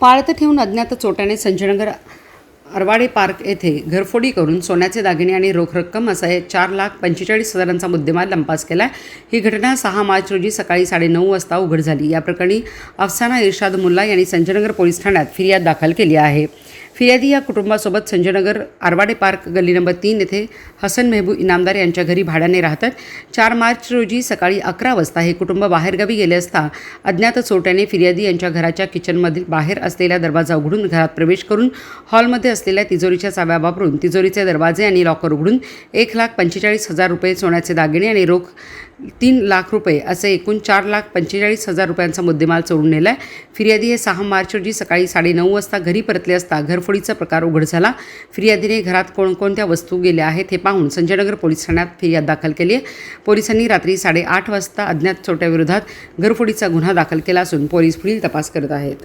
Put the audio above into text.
पाळत ठेवून अज्ञात चोट्याने संजयनगर अरवाडे पार्क येथे घरफोडी करून सोन्याचे दागिने आणि रोख रक्कम असा हे चार लाख पंचेचाळीस हजारांचा मुद्देमाल लंपास केला ही घटना सहा मार्च रोजी सकाळी साडेनऊ वाजता उघड झाली. या प्रकरणी अफसाना इर्शाद मुल्ला यांनी संजयनगर पोलीस ठाण्यात फिर्याद दाखल केली आहे. फिर्यादी या कुटुंबासोबत संजयनगर आरवाडे पार्क गल्ली नंबर तीन येथे हसन मेहबू इनामदार यांच्या घरी भाड्याने राहतात. चार मार्च रोजी सकाळी अकरा वाजता हे कुटुंब बाहेरगावी गेले असता अज्ञात चोट्याने फिर्यादी यांच्या घराच्या किचनमधील बाहेर असलेला दरवाजा उघडून घरात प्रवेश करून हॉलमध्ये असलेल्या तिजोरीच्या चाव्या वापरून तिजोरीचे दरवाजे आणि लॉकर उघडून एक लाख पंचेचाळीस हजार रुपये सोन्याचे दागिने आणि रोख तीन लाख रुपये असे एकूण चार लाख पंचेचाळीस हजार रुपयांचा मुद्देमाल चोरून नेला आहे फिर्यादी हे सहा मार्च रोजी सकाळी साडेनऊ वाजता घरी परतले असता घरफोडीचा प्रकार उघड झाला. फिर्यादीने घरात कोणकोणत्या वस्तू गेल्या आहेत हे पाहून संजयनगर पोलीस ठाण्यात फिर्याद दाखल केली आहे. पोलिसांनी रात्री साडेआठ वाजता अज्ञात चोट्याविरोधात घरफोडीचा गुन्हा दाखल केला असून पोलीस पुढील तपास करत आहेत.